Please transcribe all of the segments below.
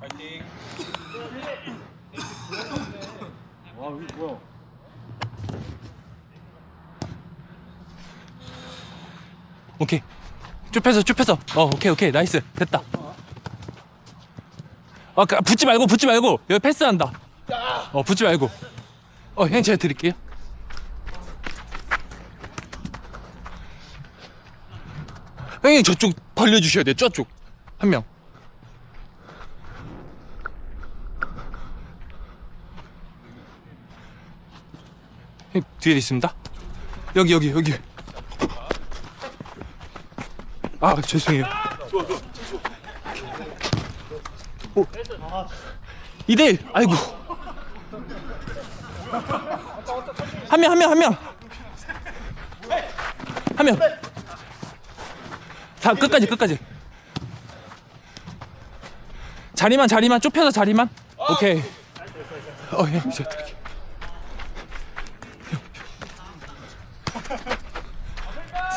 파이팅. 와 여기 뭐야? 오케이. 좁혀서 좁혀서. 어 오케이 오케이 나이스 됐다. 아까 붙지 말고 붙지 말고 여기 패스한다. 어 붙지 말고. 어 형님 제가 드릴게요. 형님 저쪽 벌려주셔야 돼요 저쪽 한 명. 뒤에 있습니다. 여기 여기 여기. 아 죄송해요. 오. 2대1 아이고 한 명 한 명 한 명 한 명 다 끝까지 끝까지 자리만 자리만 좁혀서 자리만 오케이 어형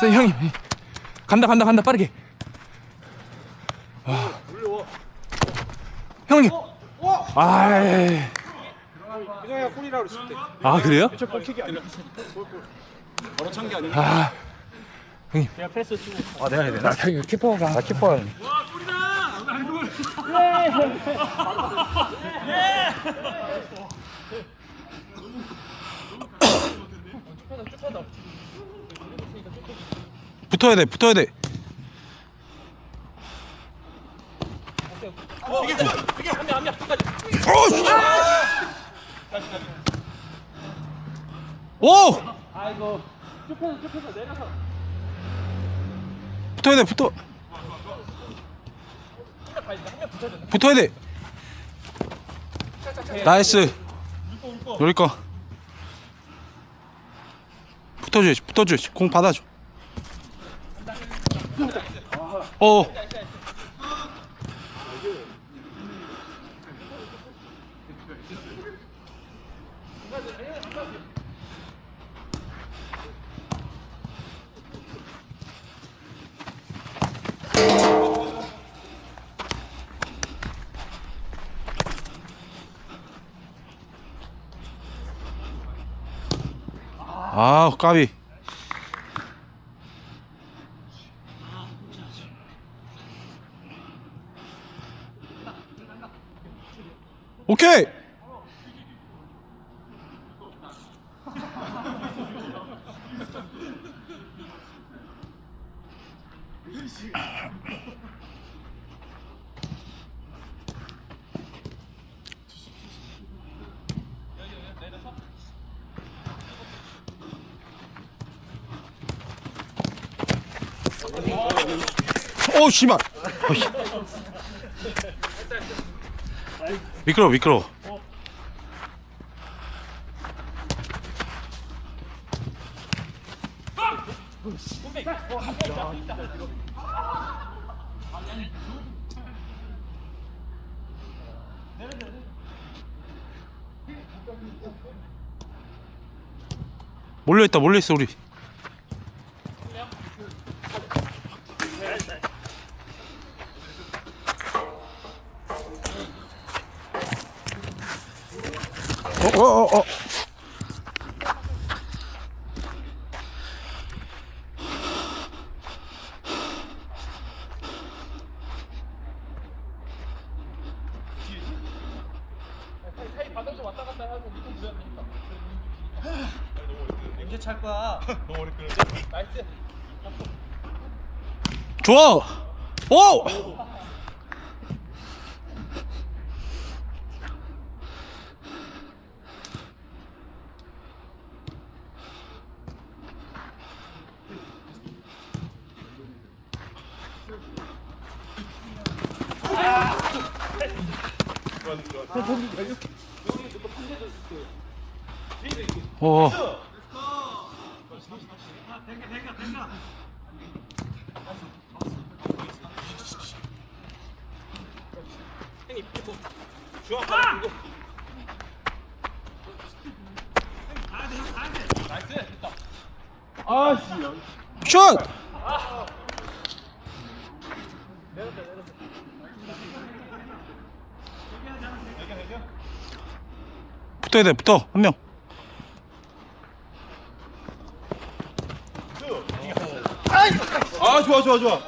이제 어떻게 선 형님 간다 간다 간다 빠르게 와 형님 아이 이정이가 골이라고 그랬을 때. 아 그래요? 바로 찬게 아니야. 아. 아 내가 해야 되나? 나 형님 키퍼가 나 키퍼야. 붙어야 돼 붙어야 돼. 오! 아이고. 붙어야 돼 붙어. 붙어야 돼. 나이스. 여기 거. 붙어줘야지 붙어줘야지. 공 받아줘 어 아, 까비. 오케이. 오, 씨발. 어이. 미끄러워, 미끄러 몰려있다, 몰려있어, 우리. 어, 어, 어, 어. 사이 바닥에 왔다 갔다 하고 밑에 누려야 되니까. 언제 찰 거야? 너무 어렵게. 나이스. 좋아. 오! 오. 형님 이거 중앙 바닥 이거. 나이스. 됐다. 슛! 붙어야 돼 붙어 한 명. 아 좋아 좋아 좋아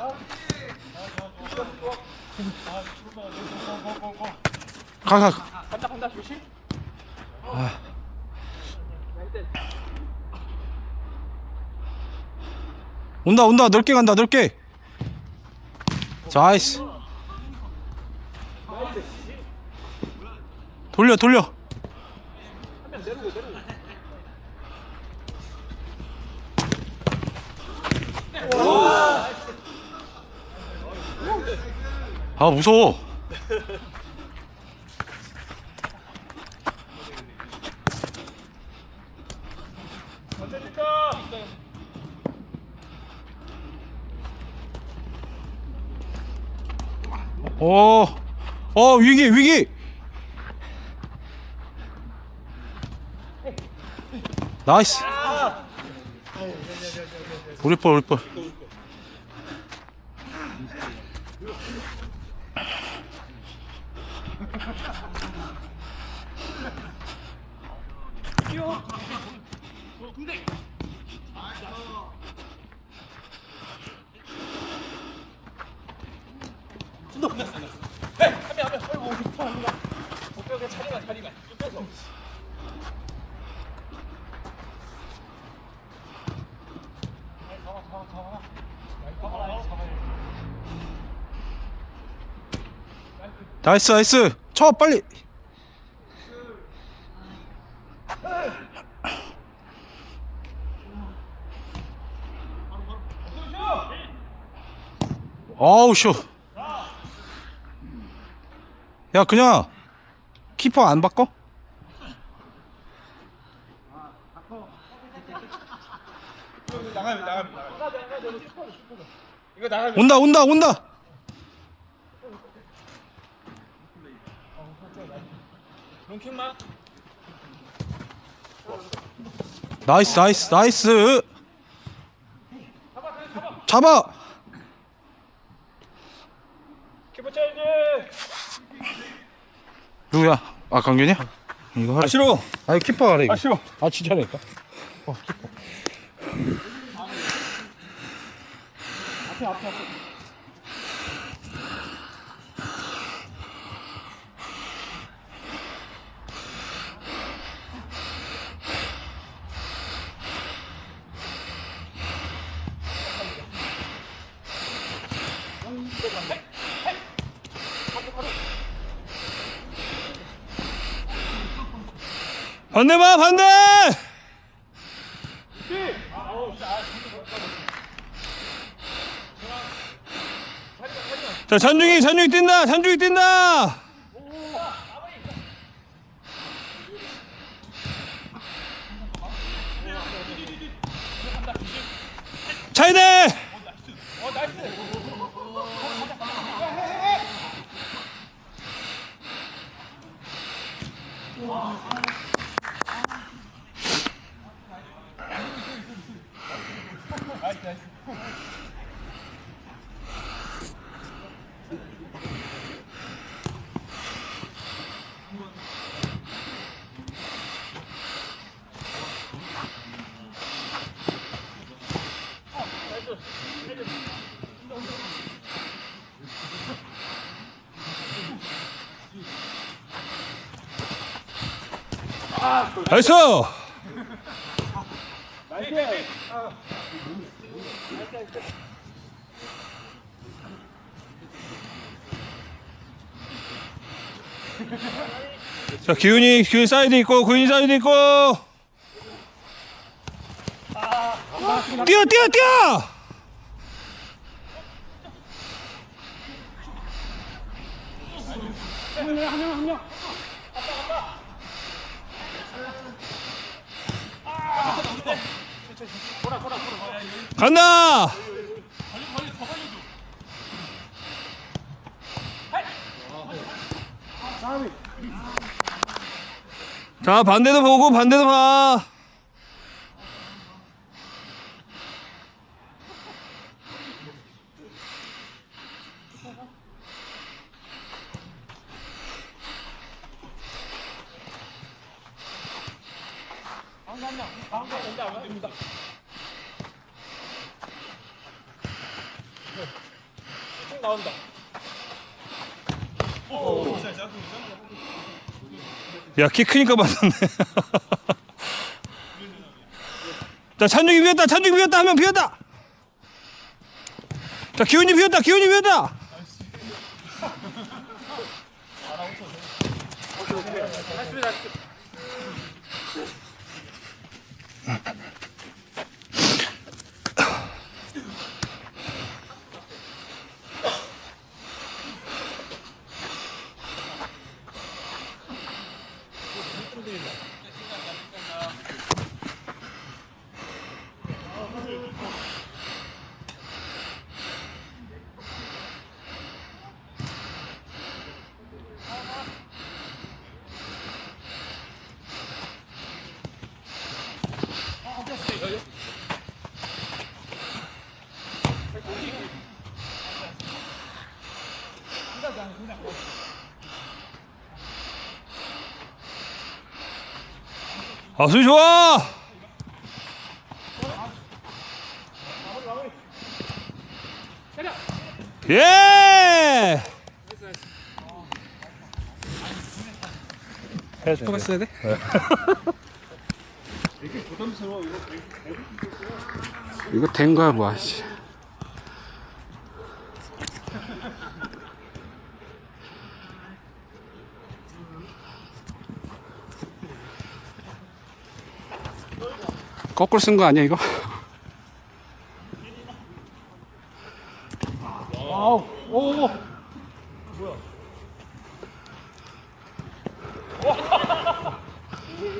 가 가. 간다 간다 조심. 온다 온다 넓게 간다 넓게. 자이스. 돌려 돌려. 아 무서워. 어, 어 위기 위기. 나이스. 우리 볼 우리 볼. 나이스 나이스. 쳐 빨리. 어우 쇼. 야 그냥 키퍼 안 바꿔? 온다 온다 온다. 나이스 나이스 나이스. 잡아. 키퍼 쳐야지. 누구야? 아 강균이야? 이거 하래. 아 싫어 아 이거 키퍼 하래 이거. 아 싫어 아 진짜니까. 반대 봐 반대. 자 잔중이 잔중이 뛴다 잔중이 뛴다. 차이대. 나이스. 자 기훈이 기훈 사이드 있고 구윤이 사이드 있고! 뛰어 뛰어 뛰어 간다! 자 반대도 보고 반대도 봐 야, 키 크니까 맞았네. 자, 찬중이 비었다. 찬중이 비었다. 하면 비었다. 자, 기훈이 비었다. 기훈이 비었다. 아, 수비 좋아. 예! 했어야 돼? 이거 된 거야 뭐야 씨. 거꾸로 쓴 거 아니야 이거?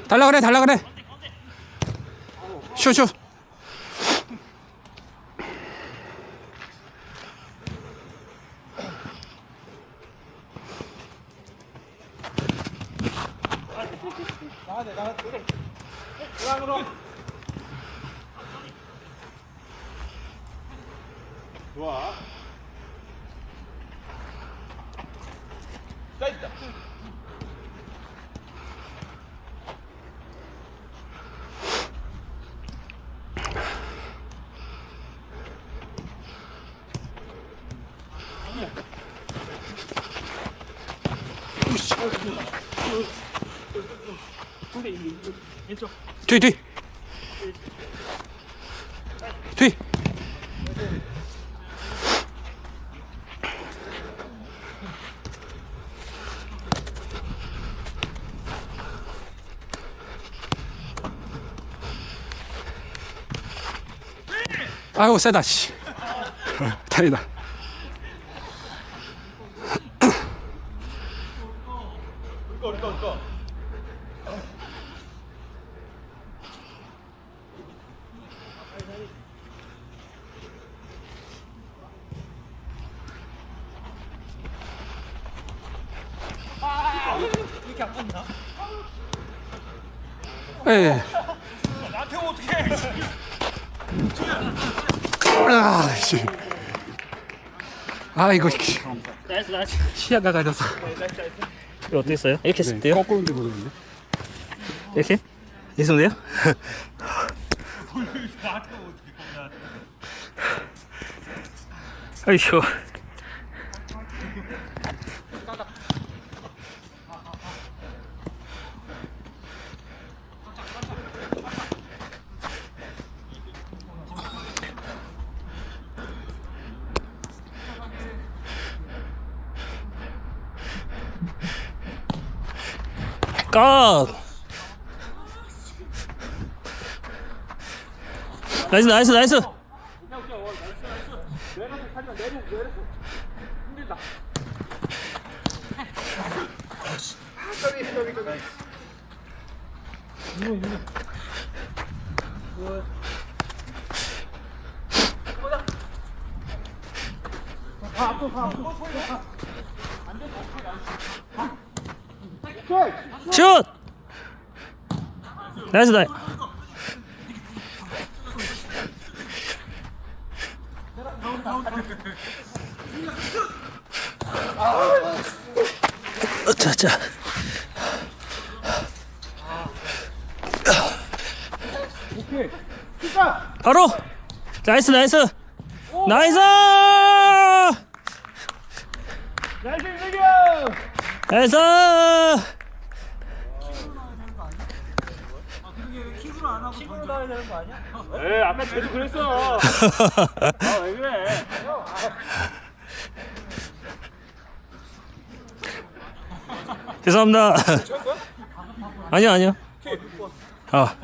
달라 그래 달라 그래. 슛슛 좋아. 자 있다. 뒤 뒤. 뒤. 아이고 세다 씨. 다행이다. 예. 아 씨. 아 이거. 시야가 가려서. 이거 어떻게 써요? 이렇게 했을 때요? 거꾸로인지 모르겠네. 이렇게? 이 정도요? 아이쇼. 까! 나이스 나이스 나이스 슛! 나이스 나이스 자자. 바로! 나이스 나이스. 나이스! 나이스 이 승현! 나이스 에 아까 쟤도 그랬어. 아 왜 그래? 죄송합니다 아니요 아니요 아